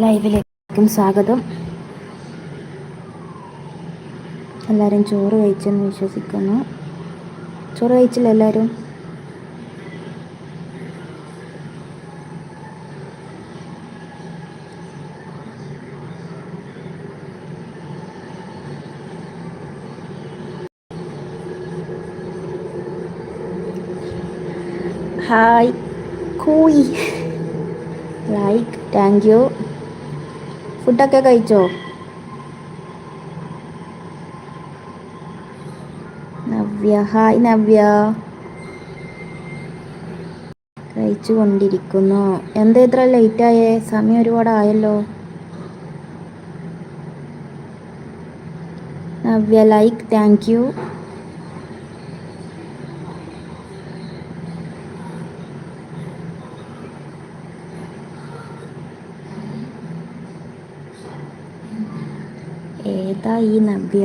ലൈവിലേക്കും സ്വാഗതം. എല്ലാവരും ചോറ് കഴിച്ചെന്ന് വിശ്വസിക്കുന്നു. ചോറ് കഴിച്ചില്ല എല്ലാവരും ഹായ്. കൂയി. ലൈക്ക് താങ്ക് യു ഫുഡൊക്കെ കഴിച്ചോ? നവ്യ ഹായ് നവ്യ. കഴിച്ചു കൊണ്ടിരിക്കുന്നു എന്താ ഇത്ര ലേറ്റായേ? സമയം ഒരുപാടായല്ലോ. Navya like thank you Navya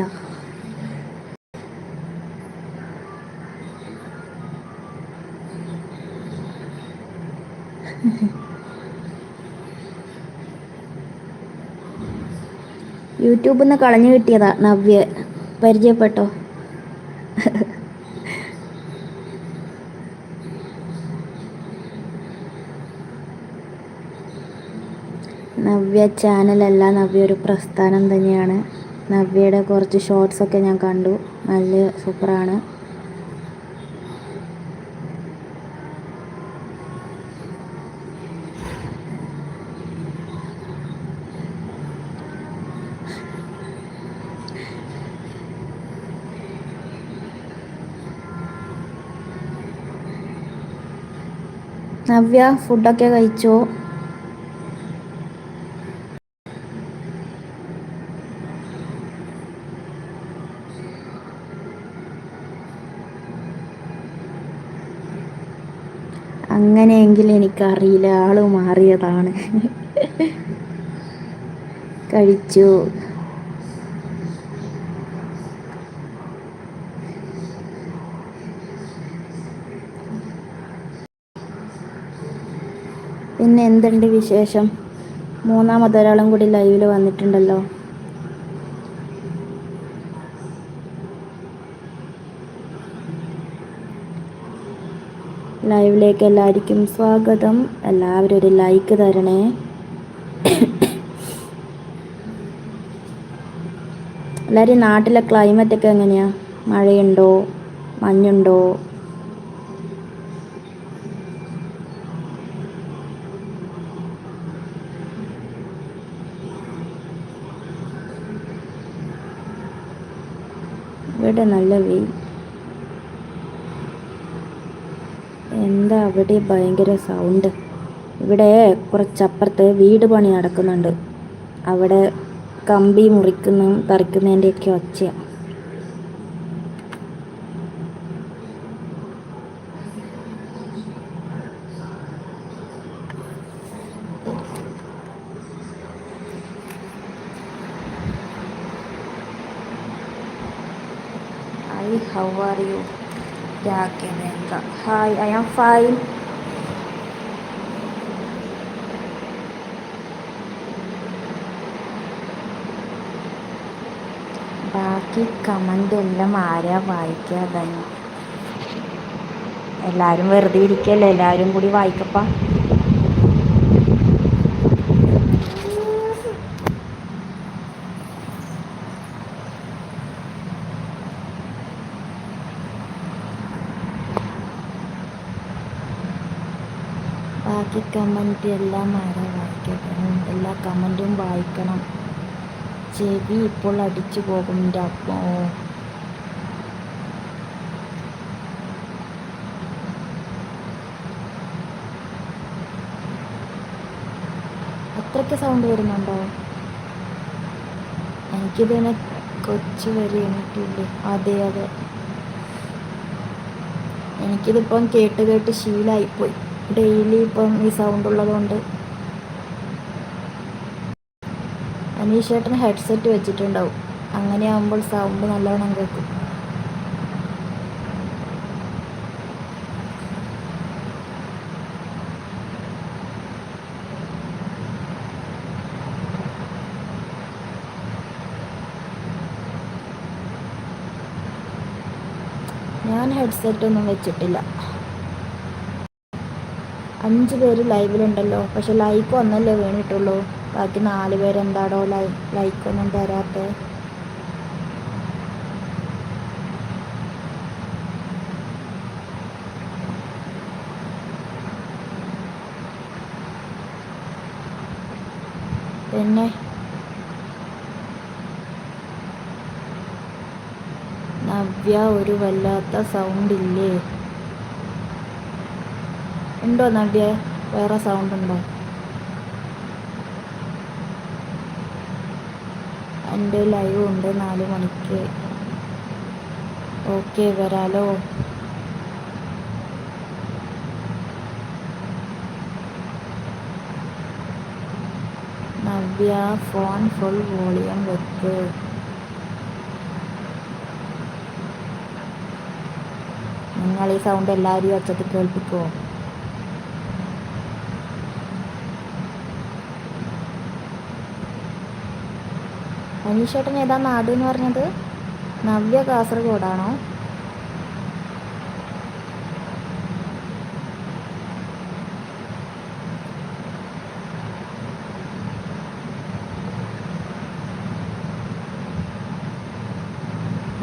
യൂട്യൂബിൽ നിന്ന് കളഞ്ഞു കിട്ടിയതാ നവ്യ. പരിചയപ്പെട്ടോ? നവ്യ ചാനലല്ല നവ്യ ഒരു പ്രസ്ഥാനം തന്നെയാണ്. നവ്യയുടെ കുറച്ച് ഷോർട്സൊക്കെ ഞാൻ കണ്ടു. നല്ല സൂപ്പറാണ്. നവ്യ ഫുഡൊക്കെ കഴിച്ചോ? അങ്ങനെയെങ്കിൽ എനിക്കറിയില്ല. ആൾ മാറിയതാണ്. കഴിച്ചു. പിന്നെ എന്തുണ്ട് വിശേഷം? മൂന്നാമതൊരാളും കൂടി ലൈവിൽ വന്നിട്ടുണ്ടല്ലോ. ലൈവിലേക്ക് എല്ലാവർക്കും സ്വാഗതം. എല്ലാവരും ഒരു ലൈക്ക് തരണേ. എല്ലാവരും നാട്ടിലെ ക്ലൈമറ്റൊക്കെ എങ്ങനെയാ? മഴയുണ്ടോ? മഞ്ഞുണ്ടോ? ഇവിടെ നല്ല വെയിൽ. എന്താ അവിടെ ഭയങ്കര സൗണ്ട് ഇവിടെ കുറച്ചപ്പുറത്ത് വീട് പണി നടക്കുന്നുണ്ട്. അവിടെ കമ്പി മുറിക്കുന്ന പറിക്കുന്നതിന്റെയൊക്കെ ഒച്ചയാണ് hi how are you Raghavendra hi I am fine ബാക്കി കമന്റ് എല്ലാം ആരാ വായിക്കാതെ എല്ലാവരും വെറുതെ ഇരിക്കല്ലേ? എല്ലാവരും കൂടി വായിക്കപ്പാ. ബാക്കി കമന്റ് എല്ലാം ആരാ വായിക്കണം എല്ലാ കമന്റും വായിക്കണം. ചെവി ഇപ്പോൾ അടിച്ചു പോകും. എന്റെ അപ്പോ. അത്രയ്ക്ക് സൗണ്ട് വരുന്നുണ്ടോ? എനിക്കിതിനെ കൊച്ചു വരെ എണീറ്റില്ലേ? അതെ അതെ. എനിക്കിതിപ്പം കേട്ട് കേട്ട് ശീലമായിപ്പോയി ഡെയിലി ഇപ്പം ഈ സൗണ്ട് ഉള്ളതുകൊണ്ട്. അനീഷേട്ടന് ചേട്ടൻ ഹെഡ്സെറ്റ് വെച്ചിട്ടുണ്ടാവും. അങ്ങനെ സൗണ്ട് നല്ലവണ്ണം കേൾക്കും. ഞാൻ ഹെഡ്സെറ്റ് ഒന്നും വെച്ചിട്ടില്ല. അഞ്ച് പേര് ലൈവിലുണ്ടല്ലോ. പക്ഷെ ലൈക്ക് ഒന്നല്ലേ വീണിട്ടുള്ളൂ. ബാക്കി നാല് പേരെന്താടോ ലൈ ലൈക്കൊന്നും തരാത്ത. പിന്നെ? നവ്യ ഒരു വല്ലാത്ത സൗണ്ട് ഇല്ലേ? ഉണ്ടോ നവ്യ വേറെ സൗണ്ട് ഉണ്ടോ? എന്റെ ലൈവ് ഉണ്ട് നാല് മണിക്ക്. ഓക്കെ വരാലോ? നവ്യ ഫോൺ ഫുൾ വോളിയം വെക്ക്. നിങ്ങൾ ഈ സൗണ്ട് എല്ലാവരെയും ഒച്ചത്തിൽ കേൾപ്പിക്കുമോ അനീഷേട്ടൻ ഏതാ നാട് എന്ന് പറഞ്ഞത്? നവ്യ കാസർഗോഡാണോ?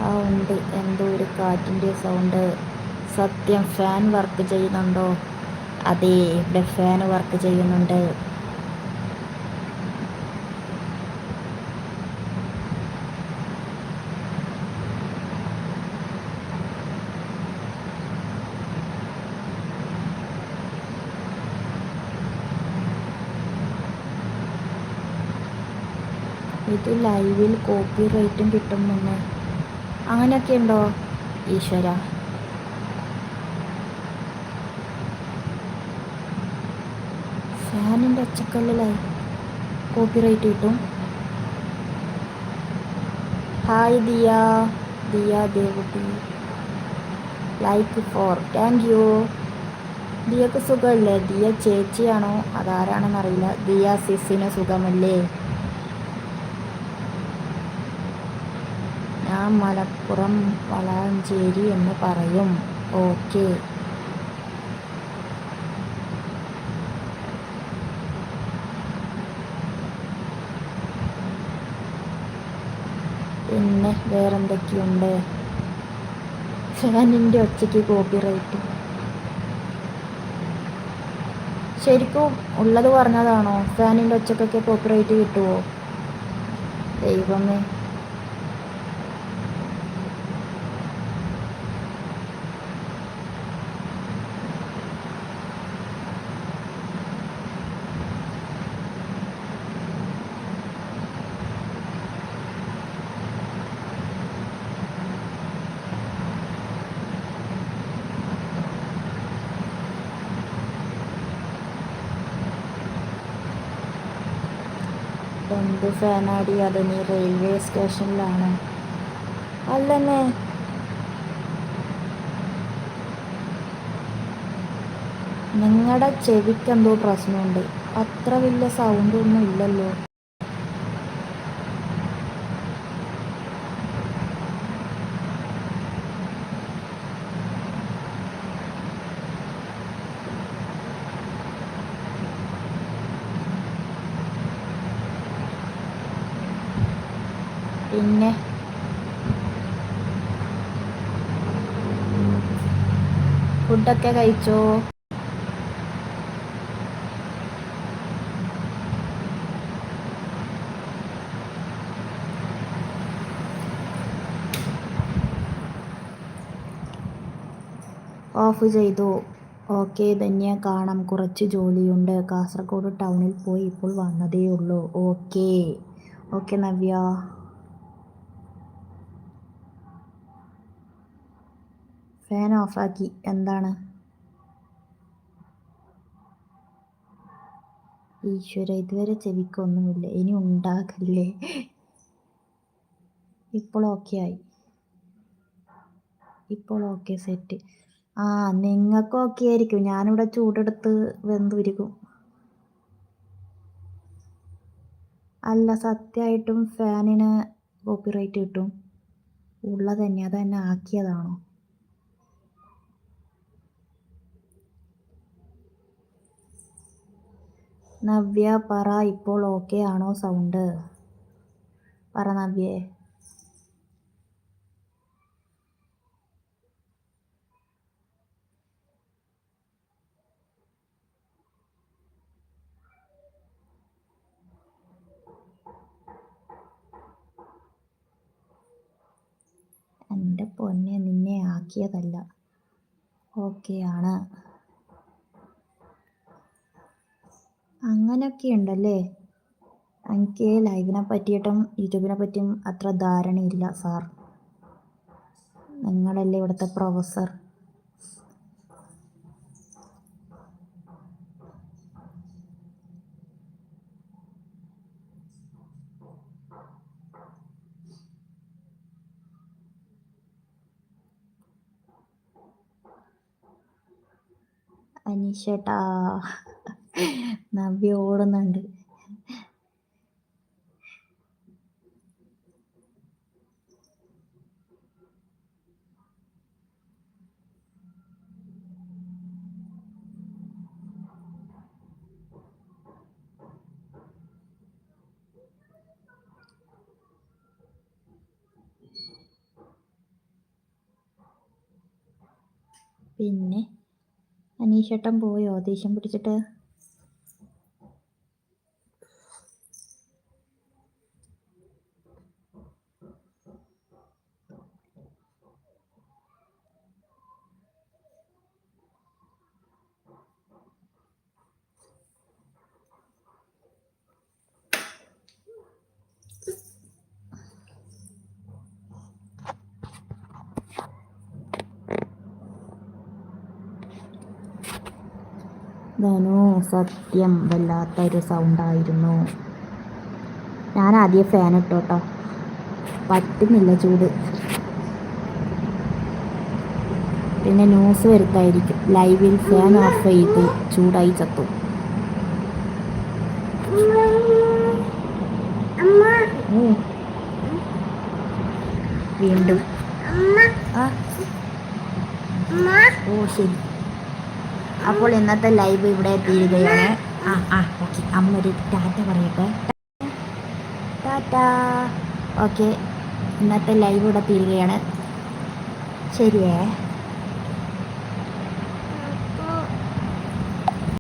ആ ഉണ്ട്. എന്തോ ഒരു കാറ്റിന്റെ സൗണ്ട്. സത്യം ഫാൻ വർക്ക് ചെയ്യുന്നുണ്ടോ? അതെ ഇവിടെ ഫാൻ വർക്ക് ചെയ്യുന്നുണ്ട്. ഇത് ലൈവിൽ കോപ്പി റേറ്റും കിട്ടും മുന്നേ. അങ്ങനെയൊക്കെ ഉണ്ടോ ഈശ്വര? ഫാനിന്റെ ഒച്ചക്കല്ലേ കോപ്പി റേറ്റ് കിട്ടും. Hi Diya. Diya Devutty. Like for thank you ദിയക്ക് സുഖമല്ലേ? ദിയ ചേച്ചിയാണോ? അതാരാണെന്നറിയില്ല. ദിയ സിസിന് സുഖമല്ലേ? മലപ്പുറം വളാഞ്ചേരി എന്ന് പറയും. ഓക്കെ. പിന്നെ വേറെന്തൊക്കെയുണ്ട്? ഫാനിന്റെ ഒച്ചയ്ക്ക് കോപ്പി റൈറ്റ് ശരിക്കും ഉള്ളത് പറഞ്ഞതാണോ? ഫാനിന്റെ ഒച്ചക്കൊക്കെ കോപ്പി റൈറ്റ് കിട്ടുമോ ദൈവമേ. എന്ത് ഫാനാടി അത് നീ റെയിൽവേ സ്റ്റേഷനിലാണ്. അല്ലെന്നെ നിങ്ങളുടെ ചെവിക്ക് എന്തോ പ്രശ്നമുണ്ട്. അത്ര വലിയ സൗണ്ടൊന്നും ഇല്ലല്ലോ. പിന്നെ? ഫുഡൊക്കെ കഴിച്ചോ? ഓഫ് ചെയ്തു. ഓക്കെ ധന്യ. കാണാം. കുറച്ച് ജോലിയുണ്ട്. കാസർഗോഡ് ടൗണിൽ പോയി ഇപ്പോൾ വന്നതേ ഉള്ളൂ ഓക്കെ. ഓക്കെ നവ്യ. ഫാൻ ഓഫാക്കി എന്താണ്? ഈശ്വര ഇതുവരെ ചെവിക്കൊന്നുമില്ല. ഇനി ഉണ്ടാകല്ലേ? ഇപ്പോൾ ഓക്കെ ആയി. ഇപ്പോൾ ഓക്കെ സെറ്റ് ആ നിങ്ങൾക്ക് ഓക്കെ ആയിരിക്കും. ഞാനിവിടെ ചൂടെടുത്ത് വെന്തുരുക്കും. അല്ല സത്യമായിട്ടും ഫാനിന് കോപ്പിറൈറ്റ് കിട്ടും. ഉള്ളതന്നെ തന്നെ അത് തന്നെ ആക്കിയതാണോ? നവ്യ പറ ഇപ്പോൾ ഓക്കെ ആണോ സൗണ്ട് പറ നവ്യേ. എന്റെ പൊന്നെ നിന്നെ ആക്കിയതല്ല. ഓക്കെയാണ് അങ്ങനെയൊക്കെ ഉണ്ടല്ലേ എനിക്ക് ലൈവിനെ പറ്റിയിട്ടും യൂട്യൂബിനെ പറ്റിയും അത്ര ധാരണയില്ല സാർ. നിങ്ങളല്ലേ ഇവിടുത്തെ പ്രൊഫസർ? അനീഷേട്ടാ. നവ്യ ഓടുന്നുണ്ട്. പിന്നെ അനീഷേട്ടൻ പോയോ? ദേഷ്യം പിടിച്ചിട്ട്? ധനു സത്യം വല്ലാത്തൊരു സൗണ്ടായിരുന്നു ഞാൻ ആദ്യം ഫാൻ ഇട്ടോട്ടോ. പറ്റുന്നില്ല ചൂട്. പിന്നെ ന്യൂസ് വരുത്തായിരിക്കും. ലൈവിൽ ഫാൻ ഓഫ് ചെയ്ത് ചൂടായി ചത്തു. വീണ്ടും. ഓ ശരി. അപ്പോൾ ഇന്നത്തെ ലൈവ് ഇവിടെ തീരുകയാണ് ആ ആ ഓക്കെ അമ്മ ഒരു ടാറ്റ പറയട്ടെ. ടാറ്റ. ഓക്കെ ഇന്നത്തെ ലൈവ് ഇവിടെ തീരുകയാണ് ശരിയേ.